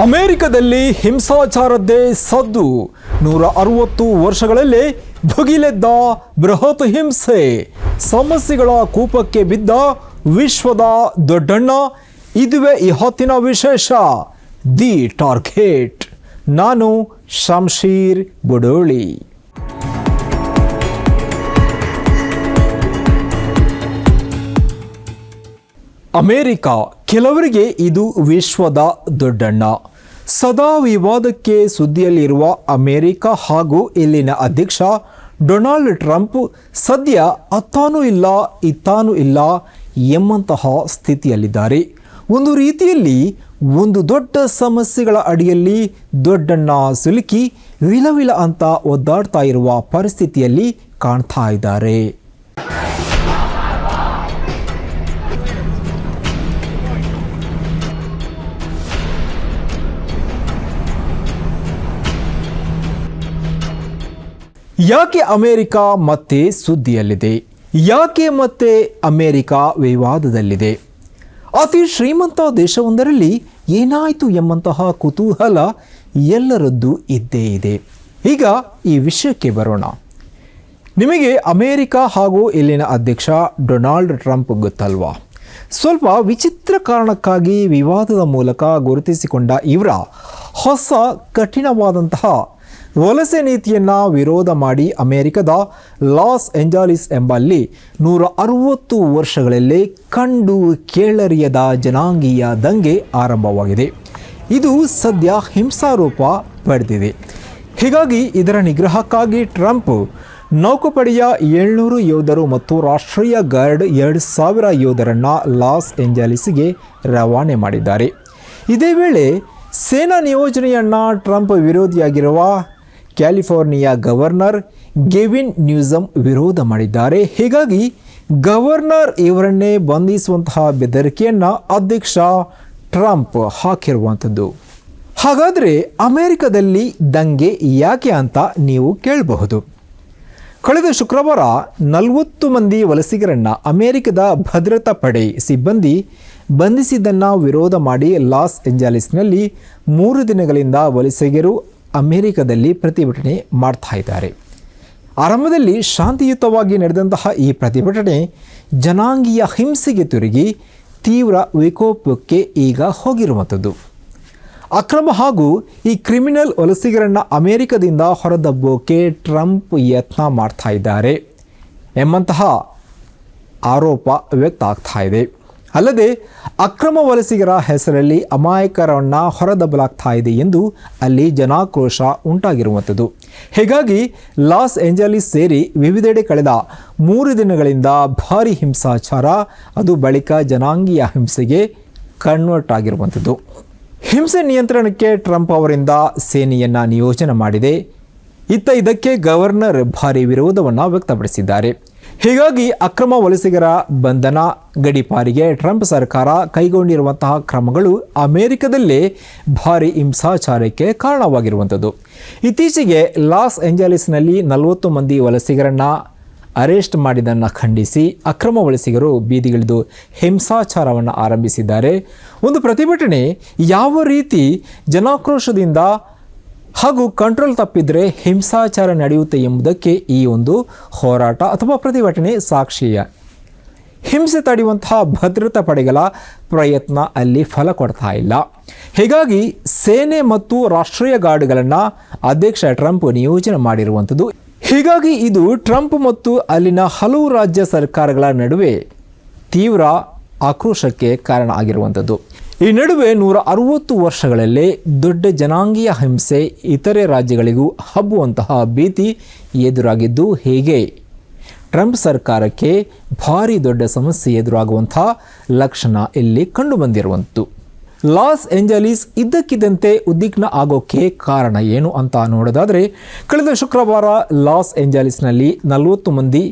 ಅಮೆರಿಕದಲ್ಲಿ ಹಿಂಸಾಚಾರದ್ದೇ ಸದ್ದು. ನೂರ ಅರವತ್ತು ವರ್ಷಗಳಲ್ಲಿ ಭುಗಿಲೆದ್ದ ಬೃಹತ್ ಹಿಂಸೆ. ಸಮಸ್ಯೆಗಳ ಕೂಪಕ್ಕೆ ಬಿದ್ದ ವಿಶ್ವದ ದೊಡ್ಡಣ್ಣ, ಇದುವೇ ಈ ಹೊತ್ತಿನ ವಿಶೇಷ. The target. ನಾನು ಶಂಶೀರ್ ಬುಡೋಳಿ. ಅಮೇರಿಕ. ಕೆಲವರಿಗೆ ಇದು ವಿಶ್ವದ ದೊಡ್ಡಣ್ಣ. ಸದಾ ವಿವಾದಕ್ಕೆ ಸುದ್ದಿಯಲ್ಲಿರುವ ಅಮೆರಿಕ ಹಾಗೂ ಇಲ್ಲಿನ ಅಧ್ಯಕ್ಷ ಡೊನಾಲ್ಡ್ ಟ್ರಂಪ್, ಸದ್ಯ ಅತ್ತಾನೂ ಇಲ್ಲ, ಇತ್ತಾನೂ ಇಲ್ಲ ಎಂಬಂತಹ ಸ್ಥಿತಿಯಲ್ಲಿದ್ದಾರೆ. ಒಂದು ರೀತಿಯಲ್ಲಿ ಒಂದು ದೊಡ್ಡ ಸಮಸ್ಯೆಗಳ ಅಡಿಯಲ್ಲಿ ದೊಡ್ಡಣ್ಣ ಸಿಲುಕಿ ವಿಲವಿಲ ಅಂತ ಒದ್ದಾಡ್ತಾ ಇರುವ ಪರಿಸ್ಥಿತಿಯಲ್ಲಿ ಕಾಣ್ತಾ ಇದ್ದಾರೆ. ಯಾಕೆ ಅಮೆರಿಕ ಮತ್ತೆ ಸುದ್ದಿಯಲ್ಲಿದೆ? ಯಾಕೆ ಮತ್ತೆ ಅಮೆರಿಕ ವಿವಾದದಲ್ಲಿದೆ? ಅತಿ ಶ್ರೀಮಂತ ದೇಶವೊಂದರಲ್ಲಿ ಏನಾಯಿತು ಎಂಬಂತಹ ಕುತೂಹಲ ಎಲ್ಲರದ್ದು ಇದ್ದೇ ಇದೆ. ಈಗ ಈ ವಿಷಯಕ್ಕೆ ಬರೋಣ. ನಿಮಗೆ ಅಮೇರಿಕ ಹಾಗೂ ಇಲ್ಲಿನ ಅಧ್ಯಕ್ಷ ಡೊನಾಲ್ಡ್ ಟ್ರಂಪ್ ಗೊತ್ತಲ್ವಾ? ಸ್ವಲ್ಪ ವಿಚಿತ್ರ ಕಾರಣಕ್ಕಾಗಿ ವಿವಾದದ ಮೂಲಕ ಗುರುತಿಸಿಕೊಂಡ ಇವರ ಹೊಸ ಕಠಿಣವಾದಂತಹ ವಲಸೆ ನೀತಿಯನ್ನು ವಿರೋಧ ಮಾಡಿ ಅಮೆರಿಕದ ಲಾಸ್ ಏಂಜಲೀಸ್ ಎಂಬಲ್ಲಿ ನೂರ ಅರವತ್ತು ವರ್ಷಗಳಲ್ಲಿ ಕಂಡು ಕೇಳರಿಯದ ಜನಾಂಗೀಯ ದಂಗೆ ಆರಂಭವಾಗಿದೆ. ಇದು ಸದ್ಯ ಹಿಂಸಾರೂಪ ಪಡೆದಿದೆ. ಹೀಗಾಗಿ ಇದರ ನಿಗ್ರಹಕ್ಕಾಗಿ ಟ್ರಂಪ್ ನೌಕಾಪಡೆಯ ಏಳ್ನೂರು ಯೋಧರು ಮತ್ತು ರಾಷ್ಟ್ರೀಯ ಗಾರ್ಡ್ ಎರಡು ಸಾವಿರ ಯೋಧರನ್ನು ಲಾಸ್ ಏಂಜಲೀಸ್ಗೆ ರವಾನೆ ಮಾಡಿದ್ದಾರೆ. ಇದೇ ವೇಳೆ ಸೇನಾ ನಿಯೋಜನೆಯನ್ನು ಟ್ರಂಪ್ ವಿರೋಧಿಯಾಗಿರುವ ಕ್ಯಾಲಿಫೋರ್ನಿಯಾ ಗವರ್ನರ್ ಗೆವಿನ್ ನ್ಯೂಸಮ್ ವಿರೋಧ ಮಾಡಿದ್ದಾರೆ. ಹೀಗಾಗಿ ಗವರ್ನರ್ ಇವರನ್ನೇ ಬಂಧಿಸುವಂತಹ ಬೆದರಿಕೆಯನ್ನು ಅಧ್ಯಕ್ಷ ಟ್ರಂಪ್ ಹಾಕಿರುವಂಥದ್ದು. ಹಾಗಾದರೆ ಅಮೆರಿಕದಲ್ಲಿ ದಂಗೆ ಯಾಕೆ ಅಂತ ನೀವು ಕೇಳಬಹುದು. ಕಳೆದ ಶುಕ್ರವಾರ ನಲವತ್ತು ಮಂದಿ ವಲಸಿಗರನ್ನು ಅಮೆರಿಕದ ಭದ್ರತಾ ಪಡೆ ಸಿಬ್ಬಂದಿ ಬಂಧಿಸಿದ್ದನ್ನು ವಿರೋಧ ಮಾಡಿ ಲಾಸ್ ಏಂಜಲೀಸ್ನಲ್ಲಿ ಮೂರು ದಿನಗಳಿಂದ ವಲಸಿಗರು ಅಮೆರಿಕದಲ್ಲಿ ಪ್ರತಿಭಟನೆ ಮಾಡ್ತಾ ಇದ್ದಾರೆ. ಆರಂಭದಲ್ಲಿ ಶಾಂತಿಯುತವಾಗಿ ನಡೆದಂತಹ ಈ ಪ್ರತಿಭಟನೆ ಜನಾಂಗೀಯ ಹಿಂಸೆಗೆ ತಿರುಗಿ ತೀವ್ರ ವಿಕೋಪಕ್ಕೆ ಈಗ ಹೋಗಿರುವಂಥದ್ದು. ಅಕ್ರಮ ಹಾಗೂ ಈ ಕ್ರಿಮಿನಲ್ ವಲಸಿಗರನ್ನು ಅಮೆರಿಕದಿಂದ ಹೊರದಬ್ಬೋಕೆ ಟ್ರಂಪ್ ಯತ್ನ ಮಾಡ್ತಾ ಇದ್ದಾರೆ ಎಂಬಂತಹ ಆರೋಪ ವ್ಯಕ್ತ ಆಗ್ತಾ ಇದೆ. ಅಲ್ಲದೆ ಅಕ್ರಮ ವಲಸಿಗರ ಹೆಸರಲ್ಲಿ ಅಮಾಯಕರನ್ನು ಹೊರದಬ್ಬಲಾಗ್ತಾ ಇದೆ ಎಂದು ಅಲ್ಲಿ ಜನಾಕ್ರೋಶ ಉಂಟಾಗಿರುವಂಥದ್ದು. ಹೀಗಾಗಿ ಲಾಸ್ ಏಂಜಲೀಸ್ ಸೇರಿ ವಿವಿಧೆಡೆ ಕಳೆದ ಮೂರು ದಿನಗಳಿಂದ ಭಾರಿ ಹಿಂಸಾಚಾರ, ಅದು ಬಳಿಕ ಜನಾಂಗೀಯ ಹಿಂಸೆಗೆ ಕನ್ವರ್ಟ್ ಆಗಿರುವಂಥದ್ದು ಹಿಂಸೆ ನಿಯಂತ್ರಣಕ್ಕೆ ಟ್ರಂಪ್ ಅವರಿಂದ ಸೇನೆಯನ್ನು ನಿಯೋಜನೆ ಮಾಡಿದೆ. ಇತ್ತ ಇದಕ್ಕೆ ಗವರ್ನರ್ ಭಾರಿ ವಿರೋಧವನ್ನು ವ್ಯಕ್ತಪಡಿಸಿದ್ದಾರೆ. ಹೀಗಾಗಿ ಅಕ್ರಮ ವಲಸಿಗರ ಬಂಧನ ಗಡಿಪಾರಿಗೆ ಟ್ರಂಪ್ ಸರ್ಕಾರ ಕೈಗೊಂಡಿರುವಂತಹ ಕ್ರಮಗಳು ಅಮೆರಿಕದಲ್ಲೇ ಭಾರಿ ಹಿಂಸಾಚಾರಕ್ಕೆ ಕಾರಣವಾಗಿರುವಂಥದ್ದು. ಇತ್ತೀಚೆಗೆ ಲಾಸ್ ಏಂಜಲೀಸ್ನಲ್ಲಿ ನಲವತ್ತು ಮಂದಿ ವಲಸಿಗರನ್ನು ಅರೆಸ್ಟ್ ಮಾಡಿದ್ದನ್ನು ಖಂಡಿಸಿ ಅಕ್ರಮ ವಲಸಿಗರು ಬೀದಿಗಿಳಿದು ಹಿಂಸಾಚಾರವನ್ನು ಆರಂಭಿಸಿದ್ದಾರೆ. ಒಂದು ಪ್ರತಿಭಟನೆ ಯಾವ ರೀತಿ ಜನಾಕ್ರೋಶದಿಂದ ಹಾಗೂ ಕಂಟ್ರೋಲ್ ತಪ್ಪಿದರೆ ಹಿಂಸಾಚಾರ ನಡೆಯುತ್ತೆ ಎಂಬುದಕ್ಕೆ ಈ ಒಂದು ಹೋರಾಟ ಅಥವಾ ಪ್ರತಿಭಟನೆ ಸಾಕ್ಷಿಯ ಹಿಂಸೆ ತಡೆಯುವಂತಹ ಭದ್ರತಾ ಪಡೆಗಳ ಪ್ರಯತ್ನ ಅಲ್ಲಿ ಫಲ ಕೊಡ್ತಾ ಇಲ್ಲ. ಹೀಗಾಗಿ ಸೇನೆ ಮತ್ತು ರಾಷ್ಟ್ರೀಯ ಗಾರ್ಡ್ಗಳನ್ನು ಅಧ್ಯಕ್ಷ ಟ್ರಂಪ್ ನಿಯೋಜನೆ ಮಾಡಿರುವಂಥದ್ದು. ಹೀಗಾಗಿ ಇದು ಟ್ರಂಪ್ ಮತ್ತು ಅಲ್ಲಿನ ಹಲವು ರಾಜ್ಯ ಸರ್ಕಾರಗಳ ನಡುವೆ ತೀವ್ರ ಆಕ್ರೋಶಕ್ಕೆ ಕಾರಣ ಆಗಿರುವಂಥದ್ದು. ಈ ನಡುವೆ ನೂರ ಅರುವತ್ತು ವರ್ಷಗಳಲ್ಲಿ ದೊಡ್ಡ ಜನಾಂಗೀಯ ಹಿಂಸೆ ಇತರೆ ರಾಜ್ಯಗಳಿಗೂ ಹಬ್ಬುವಂತಹ ಭೀತಿ ಎದುರಾಗಿದ್ದು, ಹೇಗೆ ಟ್ರಂಪ್ ಸರ್ಕಾರಕ್ಕೆ ಭಾರಿ ದೊಡ್ಡ ಸಮಸ್ಯೆ ಎದುರಾಗುವಂಥ ಲಕ್ಷಣ ಇಲ್ಲಿ ಕಂಡುಬಂದಿರುವಂತು. ಲಾಸ್ ಏಂಜಲೀಸ್ ಇದ್ದಕ್ಕಿದ್ದಂತೆ ಉದ್ವಿಗ್ನ ಆಗೋಕ್ಕೆ ಕಾರಣ ಏನು ಅಂತ ನೋಡೋದಾದರೆ, ಕಳೆದ ಶುಕ್ರವಾರ ಲಾಸ್ ಏಂಜಲೀಸ್ನಲ್ಲಿ ನಲವತ್ತು ಮಂದಿ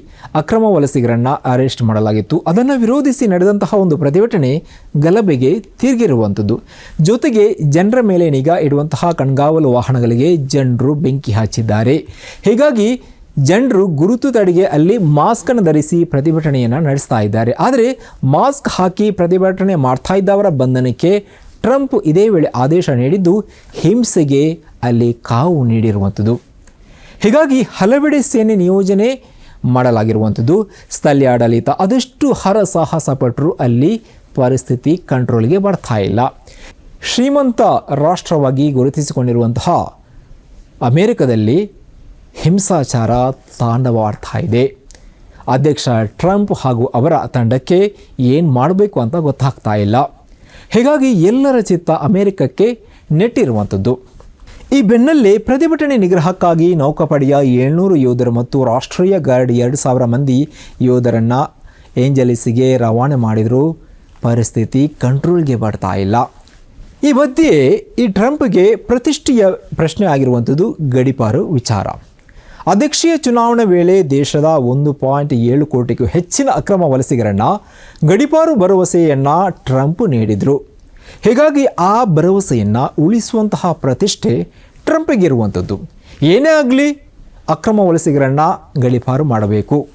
ಅಕ್ರಮ ವಲಸಿಗರನ್ನು ಅರೆಸ್ಟ್ ಮಾಡಲಾಗಿತ್ತು. ಅದನ್ನು ವಿರೋಧಿಸಿ ನಡೆದಂತಹ ಒಂದು ಪ್ರತಿಭಟನೆ ಗಲಭೆಗೆ ತಿರುಗಿರುವಂಥದ್ದು ಜೊತೆಗೆ ಜನರ ಮೇಲೆ ನಿಗಾ ಇಡುವಂತಹ ಕಣ್ಗಾವಲು ವಾಹನಗಳಿಗೆ ಜನರು ಬೆಂಕಿ ಹಚ್ಚಿದ್ದಾರೆ ಹೀಗಾಗಿ ಜನರು ಗುರುತು ತಡೆಗೆ ಅಲ್ಲಿ ಮಾಸ್ಕನ್ನು ಧರಿಸಿ ಪ್ರತಿಭಟನೆಯನ್ನು ನಡೆಸ್ತಾ ಇದ್ದಾರೆ. ಆದರೆ ಮಾಸ್ಕ್ ಹಾಕಿ ಪ್ರತಿಭಟನೆ ಮಾಡ್ತಾ ಇದ್ದವರ ಬಂಧನಕ್ಕೆ ಟ್ರಂಪ್ ಇದೇ ವೇಳೆ ಆದೇಶ ನೀಡಿದ್ದು ಹಿಂಸೆಗೆ ಅಲ್ಲಿ ಕಾವು ನೀಡಿರುವಂಥದ್ದು. ಹೀಗಾಗಿ ಹಲವೆಡೆ ಸೇನೆ ನಿಯೋಜನೆ ಮಾಡಲಾಗಿರುವಂಥದ್ದು. ಸ್ಥಳೀಯ ಆಡಳಿತ ಅದೆಷ್ಟು ಹರಸಾಹಸ ಪಟ್ಟರು ಅಲ್ಲಿ ಪರಿಸ್ಥಿತಿ ಕಂಟ್ರೋಲ್ಗೆ ಬರ್ತಾ ಇಲ್ಲ. ಶ್ರೀಮಂತ ರಾಷ್ಟ್ರವಾಗಿ ಗುರುತಿಸಿಕೊಂಡಿರುವಂತಹ ಅಮೆರಿಕದಲ್ಲಿ ಹಿಂಸಾಚಾರ ತಾಂಡವಾಡ್ತಾ ಇದೆ. ಅಧ್ಯಕ್ಷ ಟ್ರಂಪ್ ಹಾಗೂ ಅವರ ತಂಡಕ್ಕೆ ಏನು ಮಾಡಬೇಕು ಅಂತ ಗೊತ್ತಾಗ್ತಾ ಇಲ್ಲ. ಹೀಗಾಗಿ ಎಲ್ಲರ ಚಿತ್ತ ಅಮೆರಿಕಕ್ಕೆ ನೆಟ್ಟಿರುವಂಥದ್ದು. ಈ ಬೆನ್ನಲ್ಲೇ ಪ್ರತಿಭಟನೆ ನಿಗ್ರಹಕ್ಕಾಗಿ ನೌಕಾಪಡೆಯ ಏಳ್ನೂರು ಯೋಧರು ಮತ್ತು ರಾಷ್ಟ್ರೀಯ ಗಾರ್ಡ್ ಎರಡು ಸಾವಿರ ಮಂದಿ ಯೋಧರನ್ನು ಏಂಜಲಿಸಿಗೆ ರವಾನೆ ಮಾಡಿದರೂ. ಪರಿಸ್ಥಿತಿ ಕಂಟ್ರೋಲ್ಗೆ ಬರ್ತಾ ಇಲ್ಲ. ಈ ಮಧ್ಯೆ ಈ ಟ್ರಂಪ್ಗೆ ಪ್ರತಿಷ್ಠೆಯ ಪ್ರಶ್ನೆ ಆಗಿರುವಂಥದ್ದು ಗಡಿಪಾರು ವಿಚಾರ. ಅಧ್ಯಕ್ಷೀಯ ಚುನಾವಣೆ ವೇಳೆ ದೇಶದ ಒಂದು ಪಾಯಿಂಟ್ ಏಳು ಕೋಟಿಗೂ ಹೆಚ್ಚಿನ ಅಕ್ರಮ ವಲಸಿಗರನ್ನು ಗಡಿಪಾರು ಭರವಸೆಯನ್ನು ಟ್ರಂಪ್ ನೀಡಿದರು. ಹೀಗಾಗಿ ಆ ಭರವಸೆಯನ್ನು ಉಳಿಸುವಂತಹ ಪ್ರತಿಷ್ಠೆ ಟ್ರಂಪ್ಗಿರುವಂಥದ್ದು ಏನೇ ಆಗಲಿ ಅಕ್ರಮ ವಲಸಿಗರನ್ನು ಗಡಿಪಾರು ಮಾಡಬೇಕು.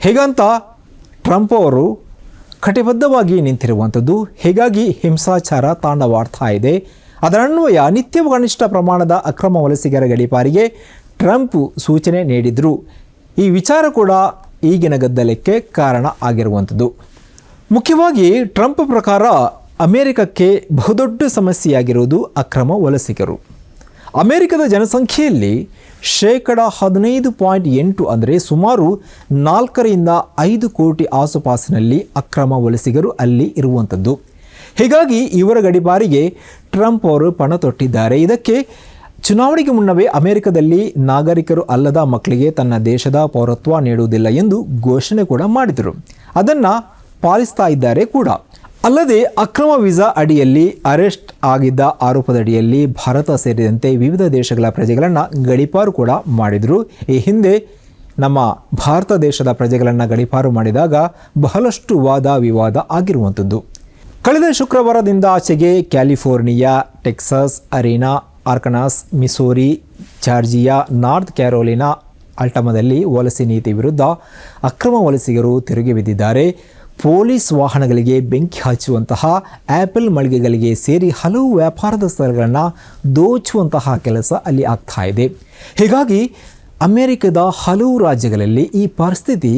ಹೀಗಂತ ಟ್ರಂಪ್ ಅವರು ಕಟಿಬದ್ಧವಾಗಿ ನಿಂತಿರುವಂಥದ್ದು ಹೀಗಾಗಿ ಹಿಂಸಾಚಾರ ತಾಂಡವಾಡ್ತಾ ಇದೆ. ಅದರನ್ವಯ ನಿತ್ಯವೂ ಕನಿಷ್ಠ ಪ್ರಮಾಣದ ಅಕ್ರಮ ವಲಸಿಗರ ಗಡಿಪಾರಿಗೆ ಟ್ರಂಪ್ ಸೂಚನೆ ನೀಡಿದರು. ಈ ವಿಚಾರ ಕೂಡ ಈಗಿನ ಗದ್ದಲಕ್ಕೆ ಕಾರಣ ಆಗಿರುವಂಥದ್ದು. ಮುಖ್ಯವಾಗಿ ಟ್ರಂಪ್ ಪ್ರಕಾರ ಅಮೆರಿಕಕ್ಕೆ ಬಹುದೊಡ್ಡ ಸಮಸ್ಯೆಯಾಗಿರುವುದು ಅಕ್ರಮ ವಲಸಿಗರು. ಅಮೆರಿಕದ ಜನಸಂಖ್ಯೆಯಲ್ಲಿ ಶೇಕಡ ಹದಿನೈದು ಪಾಯಿಂಟ್ ಎಂಟು ಅಂದರೆ ಸುಮಾರು ನಾಲ್ಕರಿಂದ ಐದು ಕೋಟಿ ಆಸುಪಾಸಿನಲ್ಲಿ ಅಕ್ರಮ ವಲಸಿಗರು ಅಲ್ಲಿ ಇರುವಂಥದ್ದು. ಹೀಗಾಗಿ ಇವರ ಗಡಿಬಾರಿಗೆ ಟ್ರಂಪ್ ಅವರು ಪಣ ತೊಟ್ಟಿದ್ದಾರೆ. ಇದಕ್ಕೆ ಚುನಾವಣೆಗೆ ಮುನ್ನವೇ ಅಮೆರಿಕದಲ್ಲಿ ನಾಗರಿಕರು ಅಲ್ಲದ ಮಕ್ಕಳಿಗೆ ತನ್ನ ದೇಶದ ಪೌರತ್ವ ನೀಡುವುದಿಲ್ಲ ಎಂದು ಘೋಷಣೆ ಕೂಡ ಮಾಡಿದರು. ಅದನ್ನು ಪಾಲಿಸ್ತಾ ಇದ್ದಾರೆ ಕೂಡ. ಅಲ್ಲದೆ ಅಕ್ರಮ ವೀಸಾ ಅಡಿಯಲ್ಲಿ ಅರೆಸ್ಟ್ ಆಗಿದ್ದ ಆರೋಪದಡಿಯಲ್ಲಿ ಭಾರತ ಸೇರಿದಂತೆ ವಿವಿಧ ದೇಶಗಳ ಪ್ರಜೆಗಳನ್ನು ಗಡಿಪಾರು ಕೂಡ ಮಾಡಿದರು. ಈ ಹಿಂದೆ ನಮ್ಮ ಭಾರತ ದೇಶದ ಪ್ರಜೆಗಳನ್ನು ಗಡಿಪಾರು ಮಾಡಿದಾಗ ಬಹಳಷ್ಟು ವಾದ ವಿವಾದ ಆಗಿರುವಂಥದ್ದು ಕಳೆದ ಶುಕ್ರವಾರದಿಂದ ಆಚೆಗೆ California, Texas, Arizona Arkansas, Missouri, Georgia, North Carolina ಅಲ್ಟಮದಲ್ಲಿ ವಲಸೆ ನೀತಿ ವಿರುದ್ಧ ಅಕ್ರಮ ವಲಸಿಗರು ತಿರುಗಿ ಬಿದ್ದಿದ್ದಾರೆ. ಪೊಲೀಸ್ ವಾಹನಗಳಿಗೆ ಬೆಂಕಿ ಹಚ್ಚುವಂತಹ ಆ್ಯಪಲ್ ಮಳಿಗೆಗಳಿಗೆ ಸೇರಿ ಹಲವು ವ್ಯಾಪಾರದ ಸ್ಥಳಗಳನ್ನು ದೋಚುವಂತಹ ಕೆಲಸ ಅಲ್ಲಿ ಆಗ್ತಾ ಇದೆ. ಹೀಗಾಗಿ ಅಮೆರಿಕದ ಹಲವು ರಾಜ್ಯಗಳಲ್ಲಿ ಈ ಪರಿಸ್ಥಿತಿ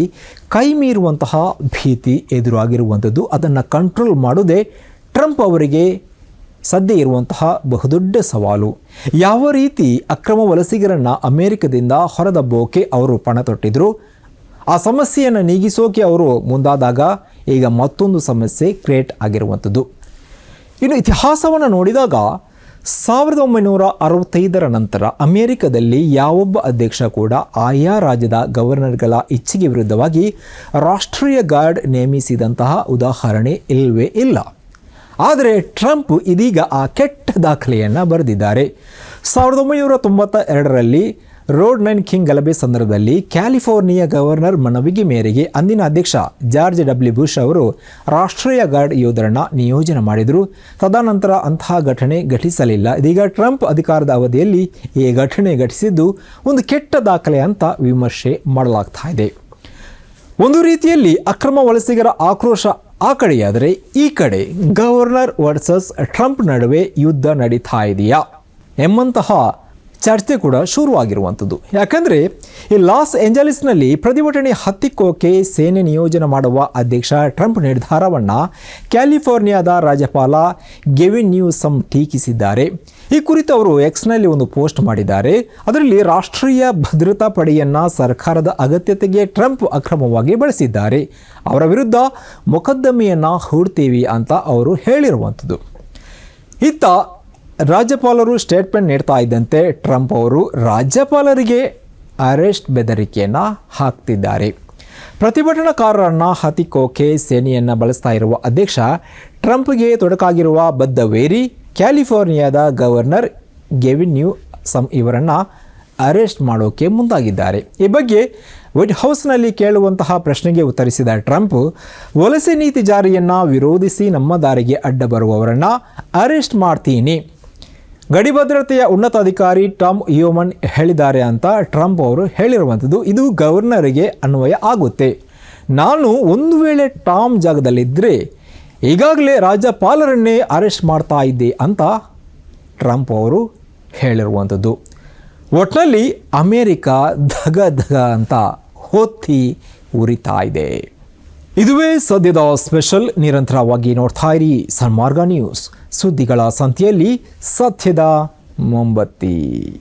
ಕೈ ಮೀರುವಂತಹ ಭೀತಿ ಎದುರಾಗಿರುವಂಥದ್ದು. ಅದನ್ನು ಕಂಟ್ರೋಲ್ ಮಾಡೋದೇ ಟ್ರಂಪ್ ಅವರಿಗೆ ಸದ್ಯ ಇರುವಂತಹ ಬಹುದೊಡ್ಡ ಸವಾಲು. ಯಾವ ರೀತಿ ಅಕ್ರಮ ವಲಸಿಗರನ್ನು ಅಮೆರಿಕದಿಂದ ಹೊರದಬ್ಬೋಕೆ ಅವರು ಪಣ ತೊಟ್ಟಿದ್ರು? ಆ ಸಮಸ್ಯೆಯನ್ನು ನೀಗಿಸೋಕೆ ಅವರು ಮುಂದಾದಾಗ ಈಗ ಮತ್ತೊಂದು ಸಮಸ್ಯೆ ಕ್ರಿಯೇಟ್ ಆಗಿರುವಂಥದ್ದು. ಇನ್ನು ಇತಿಹಾಸವನ್ನು ನೋಡಿದಾಗ ಸಾವಿರದ ಒಂಬೈನೂರ ಅರವತ್ತೈದರ ನಂತರ ಅಮೆರಿಕದಲ್ಲಿ ಯಾವೊಬ್ಬ ಅಧ್ಯಕ್ಷ ಕೂಡ ಆಯಾ ರಾಜ್ಯದ ಗವರ್ನರ್ಗಳ ಇಚ್ಛೆಗೆ ವಿರುದ್ಧವಾಗಿ ರಾಷ್ಟ್ರೀಯ ಗಾರ್ಡ್ ನೇಮಿಸಿದಂತಹ ಉದಾಹರಣೆ ಇಲ್ಲವೇ ಇಲ್ಲ. ಆದರೆ ಟ್ರಂಪ್ ಇದೀಗ ಆ ಕೆಟ್ಟ ದಾಖಲೆಯನ್ನು ಬರೆದಿದ್ದಾರೆ. ಸಾವಿರದ ಒಂಬೈನೂರ ತೊಂಬತ್ತ ಎರಡರಲ್ಲಿ ರೋಡ್ ನೈನ್ ಕಿಂಗ್ ಗಲಭೆ ಸಂದರ್ಭದಲ್ಲಿ ಕ್ಯಾಲಿಫೋರ್ನಿಯಾ ಗವರ್ನರ್ ಮನವಿಗೆ ಮೇರೆಗೆ ಅಂದಿನ ಅಧ್ಯಕ್ಷ ಜಾರ್ಜ್ ಡಬ್ಲ್ಯೂ ಬುಷ್ ಅವರು ರಾಷ್ಟ್ರೀಯ ಗಾರ್ಡ್ ಯೋಧರನ್ನು ನಿಯೋಜನೆ ಮಾಡಿದರು. ತದನಂತರ ಅಂತಹ ಘಟನೆ ಘಟಿಸಲಿಲ್ಲ. ಇದೀಗ ಟ್ರಂಪ್ ಅಧಿಕಾರದ ಅವಧಿಯಲ್ಲಿ ಈ ಘಟನೆ ಘಟಿಸಿದ್ದು ಒಂದು ಕೆಟ್ಟ ದಾಖಲೆ ಅಂತ ವಿಮರ್ಶೆ ಮಾಡಲಾಗ್ತಾ ಇದೆ. ಒಂದು ರೀತಿಯಲ್ಲಿ ಅಕ್ರಮ ವಲಸಿಗರ ಆಕ್ರೋಶ ಆ ಕಡೆಯಾದರೆ ಈ ಕಡೆ ಗವರ್ನರ್ ವರ್ಸಸ್ ಟ್ರಂಪ್ ನಡುವೆ ಯುದ್ಧ ನಡೀತಾ ಇದೆಯಾ ಎಂಬಂತಹ ಚರ್ಚೆ ಕೂಡ ಶುರುವಾಗಿರುವಂಥದ್ದು. ಯಾಕಂದರೆ ಈ ಲಾಸ್ ಏಂಜಲೀಸ್ನಲ್ಲಿ ಪ್ರತಿಭಟನೆ ಹತ್ತಿಕ್ಕೋಕೆ ಸೇನೆ ನಿಯೋಜನೆ ಮಾಡುವ ಅಧ್ಯಕ್ಷ ಟ್ರಂಪ್ ನಿರ್ಧಾರವನ್ನು ಕ್ಯಾಲಿಫೋರ್ನಿಯಾದ ರಾಜ್ಯಪಾಲ ಗೆವಿನ್ ನ್ಯೂಸಮ್ ಟೀಕಿಸಿದ್ದಾರೆ. ಈ ಕುರಿತು ಅವರು ಎಕ್ಸ್ನಲ್ಲಿ ಒಂದು ಪೋಸ್ಟ್ ಮಾಡಿದ್ದಾರೆ. ಅದರಲ್ಲಿ ರಾಷ್ಟ್ರೀಯ ಭದ್ರತಾ ಪಡೆಯನ್ನು ಸರ್ಕಾರದ ಅಗತ್ಯತೆಗೆ ಟ್ರಂಪ್ ಅಕ್ರಮವಾಗಿ ಬಳಸಿದ್ದಾರೆ. ಅವರ ವಿರುದ್ಧ ಮೊಕದ್ದಮೆಯನ್ನು ಹೂಡ್ತೀವಿ ಅಂತ ಅವರು ಹೇಳಿರುವಂಥದ್ದು. ಇತ್ತ ರಾಜ್ಯಪಾಲರು ಸ್ಟೇಟ್ಮೆಂಟ್ ನೀಡ್ತಾ ಇದ್ದಂತೆ ಟ್ರಂಪ್ ಅವರು ರಾಜ್ಯಪಾಲರಿಗೆ ಅರೆಸ್ಟ್ ಬೆದರಿಕೆಯನ್ನು ಹಾಕ್ತಿದ್ದಾರೆ. ಪ್ರತಿಭಟನಾಕಾರರನ್ನು ಹತ್ತಿಕ್ಕೋಕೆ ಸೇನೆಯನ್ನು ಬಳಸ್ತಾ ಇರುವ ಅಧ್ಯಕ್ಷ ಟ್ರಂಪ್ಗೆ ತೊಡಕಾಗಿರುವ ಬದ್ಧವೇರಿ ಕ್ಯಾಲಿಫೋರ್ನಿಯಾದ ಗವರ್ನರ್ ಗೆವಿನ್ ನ್ಯೂ ಸಮ್ ಇವರನ್ನು ಅರೆಸ್ಟ್ ಮಾಡೋಕ್ಕೆ ಮುಂದಾಗಿದ್ದಾರೆ. ಈ ಬಗ್ಗೆ ವೈಟ್ ಹೌಸ್ನಲ್ಲಿ ಕೇಳುವಂತಹ ಪ್ರಶ್ನೆಗೆ ಉತ್ತರಿಸಿದ ಟ್ರಂಪ್, ವಲಸೆ ನೀತಿ ಜಾರಿಯನ್ನು ವಿರೋಧಿಸಿ ನಮ್ಮ ದಾರಿಗೆ ಅಡ್ಡ ಬರುವವರನ್ನು ಅರೆಸ್ಟ್ ಮಾಡ್ತೀನಿ. ಗಡಿ ಭದ್ರತೆಯ ಉನ್ನತ ಅಧಿಕಾರಿ ಟಾಮ್ ಯೋಮನ್ ಹೇಳಿದ್ದಾರೆ ಅಂತ ಟ್ರಂಪ್ ಅವರು ಹೇಳಿರುವಂಥದ್ದು ಇದು ಗವರ್ನರಿಗೆ ಅನ್ವಯ ಆಗುತ್ತೆ. ನಾನು ಒಂದು ವೇಳೆ ಟಾಮ್ ಜಾಗದಲ್ಲಿದ್ದರೆ ಈಗಾಗಲೇ ರಾಜ್ಯಪಾಲರನ್ನೇ ಅರೆಸ್ಟ್ ಮಾಡ್ತಾ ಇದ್ದೆ ಅಂತ ಟ್ರಂಪ್ ಅವರು ಹೇಳಿರುವಂಥದ್ದು. ಒಟ್ಟಿನಲ್ಲಿ ಅಮೇರಿಕ ಧಗ ಧಗ ಅಂತ ಹೊತ್ತಿ ಉರಿತಾ ಇದೆ. ಇದುವೇ ಸದ್ಯದ ಸ್ಪೆಷಲ್ ನಿರಂತರವಾಗಿ ನೋಡ್ತಾ ಇರಿ ಸನ್ಮಾರ್ಗ ನ್ಯೂಸ್ ಸುದ್ದಿಗಳ ಸಂತೆಯಲ್ಲಿ ಸತ್ಯದ ಮೊಂಬತ್ತಿ.